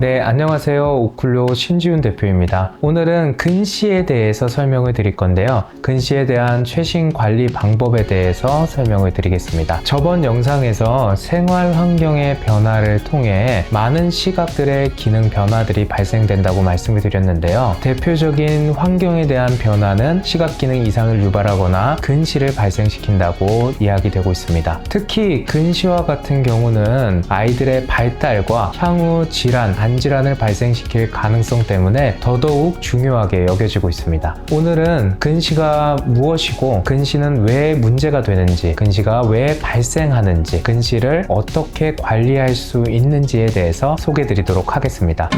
네, 안녕하세요. 오클로 신지훈 대표입니다. 오늘은 근시에 대해서 설명을 드릴 건데요. 근시에 대한 최신 관리 방법에 대해서 설명을 드리겠습니다. 저번 영상에서 생활 환경의 변화를 통해 많은 시각들의 기능 변화들이 발생된다고 말씀을 드렸는데요. 대표적인 환경에 대한 변화는 시각 기능 이상을 유발하거나 근시를 발생시킨다고 이야기되고 있습니다. 특히 근시와 같은 경우는 아이들의 발달과 향후 질환, 안질환을 발생시킬 가능성 때문에 더더욱 중요하게 여겨지고 있습니다. 오늘은 근시가 무엇이고 근시는 왜 문제가 되는지, 근시가 왜 발생하는지, 근시를 어떻게 관리할 수 있는지에 대해서 소개해 드리도록 하겠습니다.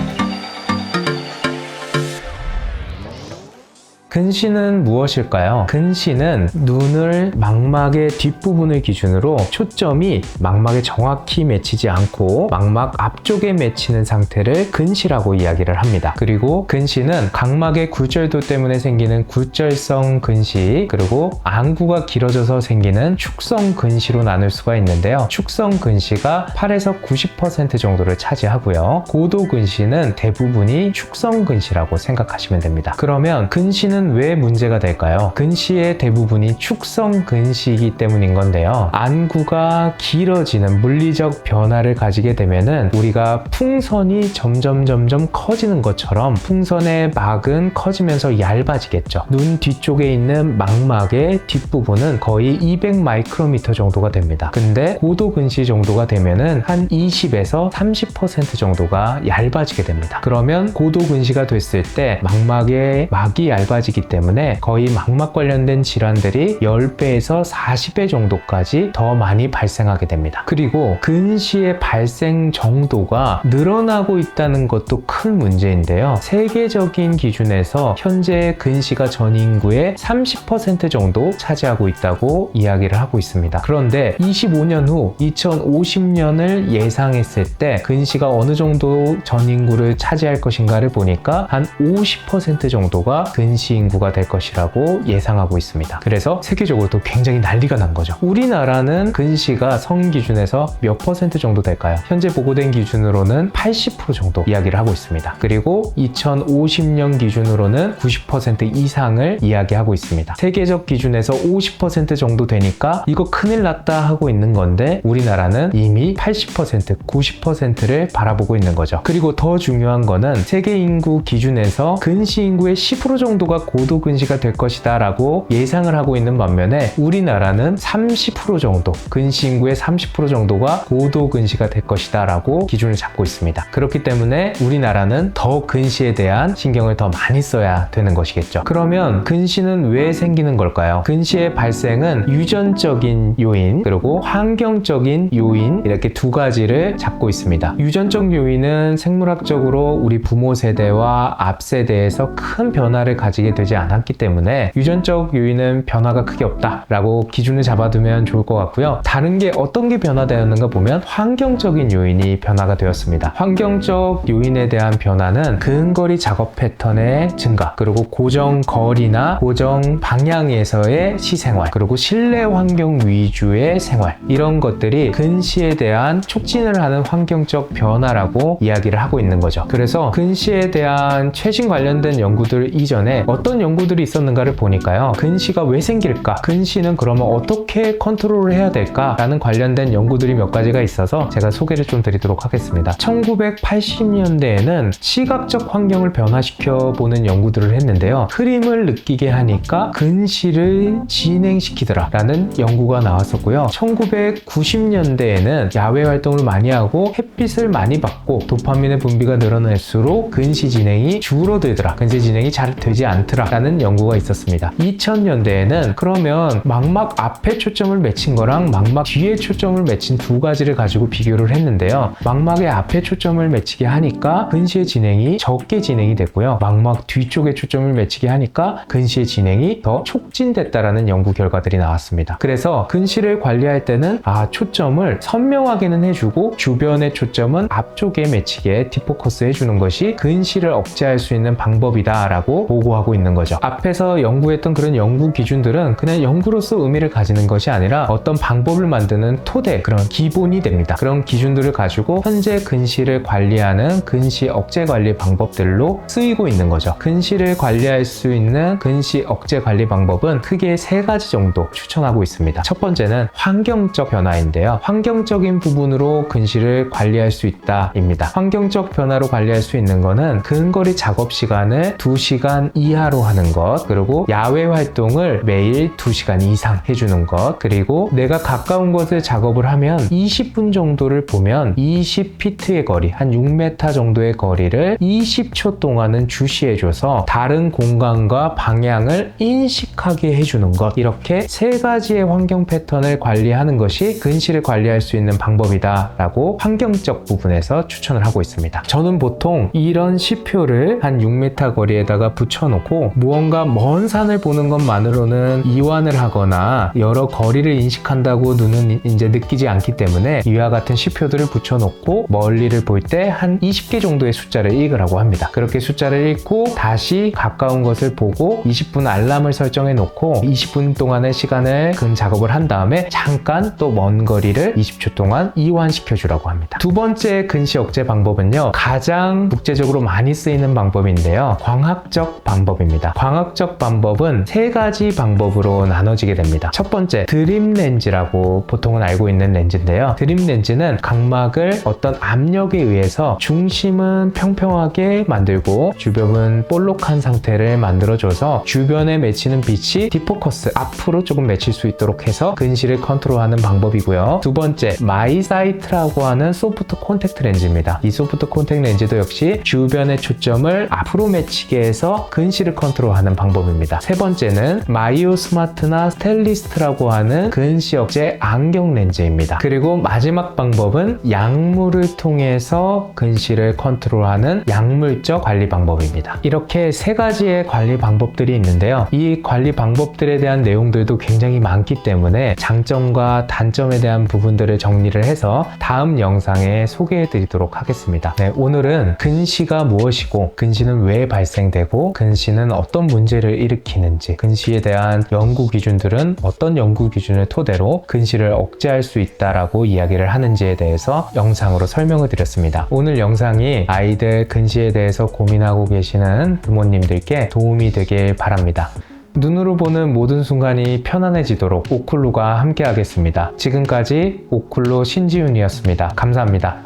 근시는 무엇일까요? 근시는 눈을 망막의 뒷부분을 기준으로 초점이 망막에 정확히 맺히지 않고 망막 앞쪽에 맺히는 상태를 근시라고 이야기를 합니다. 그리고 근시는 각막의 굴절도 때문에 생기는 굴절성 근시 그리고 안구가 길어져서 생기는 축성 근시로 나눌 수가 있는데요. 축성 근시가 8에서 90% 정도를 차지하고요. 고도 근시는 대부분이 축성 근시라고 생각하시면 됩니다. 그러면 근시는 왜 문제가 될까요? 근시의 대부분이 축성 근시이기 때문인 건데요. 안구가 길어지는 물리적 변화를 가지게 되면은 우리가 풍선이 점점 점점 커지는 것처럼 풍선의 막은 커지면서 얇아지겠죠. 눈 뒤쪽에 있는 망막의 뒷부분은 거의 200 마이크로미터 정도가 됩니다. 근데 고도 근시 정도가 되면은 한 20에서 30% 정도가 얇아지게 됩니다. 그러면 고도 근시가 됐을 때 망막의 막이 얇아지 기 때문에 거의 망막 관련된 질환들이 10배에서 40배 정도까지 더 많이 발생하게 됩니다. 그리고 근시의 발생 정도가 늘어나고 있다는 것도 큰 문제인데요. 세계적인 기준에서 현재 근시가 전 인구의 30% 정도 차지하고 있다고 이야기를 하고 있습니다. 그런데 25년 후 2050년을 예상했을 때 근시가 어느 정도 전 인구를 차지할 것인가를 보니까 한 50% 정도가 근시 인구가 될 것이라고 예상하고 있습니다. 그래서 세계적으로도 굉장히 난리가 난 거죠. 우리나라는 근시가 성인 기준에서 몇 퍼센트 정도 될까요? 현재 보고된 기준으로는 80% 정도 이야기를 하고 있습니다. 그리고 2050년 기준으로는 90% 이상을 이야기하고 있습니다. 세계적 기준에서 50% 정도 되니까 이거 큰일 났다 하고 있는 건데 우리나라는 이미 80%, 90%를 바라보고 있는 거죠. 그리고 더 중요한 거는 세계 인구 기준에서 근시 인구의 10% 정도가 고도 근시가 될 것이다 라고 예상을 하고 있는 반면에 우리나라는 30% 정도, 근시 인구의 30% 정도가 고도 근시가 될 것이다 라고 기준을 잡고 있습니다. 그렇기 때문에 우리나라는 더 근시에 대한 신경을 더 많이 써야 되는 것이겠죠. 그러면 근시는 왜 생기는 걸까요? 근시의 발생은 유전적인 요인 그리고 환경적인 요인 이렇게 두 가지를 잡고 있습니다. 유전적 요인은 생물학적으로 우리 부모 세대와 앞 세대에서 큰 변화를 가지게 되지 않았기 때문에 유전적 요인은 변화가 크게 없다라고 기준을 잡아두면 좋을 것 같고요. 다른 게 어떤 게 변화되었는가 보면 환경적인 요인이 변화가 되었습니다. 환경적 요인에 대한 변화는 근거리 작업 패턴의 증가, 그리고 고정 거리나 고정 방향에서의 시생활, 그리고 실내 환경 위주의 생활 이런 것들이 근시에 대한 촉진을 하는 환경적 변화라고 이야기를 하고 있는 거죠. 그래서 근시에 대한 최신 관련된 연구들 이전에 어떤 연구들이 있었는가를 보니까요. 근시가 왜 생길까? 근시는 그러면 어떻게 컨트롤을 해야 될까? 라는 관련된 연구들이 몇 가지가 있어서 제가 소개를 좀 드리도록 하겠습니다. 1980년대에는 시각적 환경을 변화시켜 보는 연구들을 했는데요. 흐림을 느끼게 하니까 근시를 진행시키더라 라는 연구가 나왔었고요. 1990년대에는 야외 활동을 많이 하고 햇빛을 많이 받고 도파민의 분비가 늘어날수록 근시 진행이 줄어들더라. 근시 진행이 잘 되지 않 더라 라는 연구가 있었습니다. 2000년대에는 그러면 망막 앞에 초점을 맺힌 거랑 망막 뒤에 초점을 맺힌 두 가지를 가지고 비교를 했는데요. 망막의 앞에 초점을 맺히게 하니까 근시의 진행이 적게 진행이 됐고요. 망막 뒤쪽에 초점을 맺히게 하니까 근시의 진행이 더 촉진됐다라는 연구 결과들이 나왔습니다. 그래서 근시를 관리할 때는 아 초점을 선명하게는 해주고 주변의 초점은 앞쪽에 맺히게 디포커스 해주는 것이 근시를 억제할 수 있는 방법이다라고 보고하고 있는 있다는 거죠. 앞에서 연구했던 그런 연구 기준들은 그냥 연구로서 의미를 가지는 것이 아니라 어떤 방법을 만드는 토대, 그런 기본이 됩니다. 그런 기준들을 가지고 현재 근시를 관리하는 근시 억제 관리 방법들로 쓰이고 있는 거죠. 근시를 관리할 수 있는 근시 억제 관리 방법은 크게 세 가지 정도 추천하고 있습니다. 첫 번째는 환경적 변화인데요. 환경적인 부분으로 근시를 관리할 수 있다입니다. 환경적 변화로 관리할 수 있는 거는 근거리 작업 시간을 2시간 이하로 하는 것, 그리고 야외 활동을 매일 2시간 이상 해주는 것, 그리고 내가 가까운 곳에 작업을 하면 20분 정도를 보면 20피트의 거리, 한 6m 정도의 거리를 20초 동안은 주시해줘서 다른 공간과 방향을 인식하게 해주는 것, 이렇게 세 가지의 환경 패턴을 관리하는 것이 근시를 관리할 수 있는 방법이다라고 환경적 부분에서 추천을 하고 있습니다. 저는 보통 이런 시표를 한 6m 거리에다가 붙여놓고 무언가 먼 산을 보는 것만으로는 이완을 하거나 여러 거리를 인식한다고 눈은 이제 느끼지 않기 때문에 이와 같은 시표들을 붙여놓고 멀리를 볼 때 한 20개 정도의 숫자를 읽으라고 합니다. 그렇게 숫자를 읽고 다시 가까운 것을 보고 20분 알람을 설정해 놓고 20분 동안의 시간을 근 작업을 한 다음에 잠깐 또 먼 거리를 20초 동안 이완시켜 주라고 합니다. 두 번째 근시 억제 방법은요. 가장 국제적으로 많이 쓰이는 방법인데요. 광학적 방법입니다. 광학적 방법은 세 가지 방법으로 나눠지게 됩니다. 첫 번째, 드림 렌즈라고 보통은 알고 있는 렌즈인데요. 드림 렌즈는 각막을 어떤 압력에 의해서 중심은 평평하게 만들고 주변은 볼록한 상태를 만들어줘서 주변에 맺히는 빛이 디포커스 앞으로 조금 맺힐 수 있도록 해서 근시를 컨트롤하는 방법이고요. 두 번째, 마이사이트라고 하는 소프트 콘택트 렌즈입니다. 이 소프트 콘택트 렌즈도 역시 주변의 초점을 앞으로 맺히게 해서 근시를 컨트롤하는 방법입니다. 세 번째는 마이오 스마트나 스텔리스트라고 하는 근시 억제 안경 렌즈입니다. 그리고 마지막 방법은 약물을 통해서 근시를 컨트롤하는 약물적 관리 방법입니다. 이렇게 세 가지의 관리 방법들이 있는데요. 이 관리 방법들에 대한 내용들도 굉장히 많기 때문에 장점과 단점에 대한 부분들을 정리를 해서 다음 영상에 소개해 드리도록 하겠습니다. 네, 오늘은 근시가 무엇이고 근시는 왜 발생되고 근시는 어떤 문제를 일으키는지 근시에 대한 연구 기준들은 어떤 연구 기준을 토대로 근시를 억제할 수 있다라고 이야기를 하는지에 대해서 영상으로 설명을 드렸습니다. 오늘 영상이 아이들 근시에 대해서 고민하고 계시는 부모님들께 도움이 되길 바랍니다. 눈으로 보는 모든 순간이 편안해지도록 오쿨루가 함께 하겠습니다. 지금까지 오쿨루 신지윤이었습니다. 감사합니다.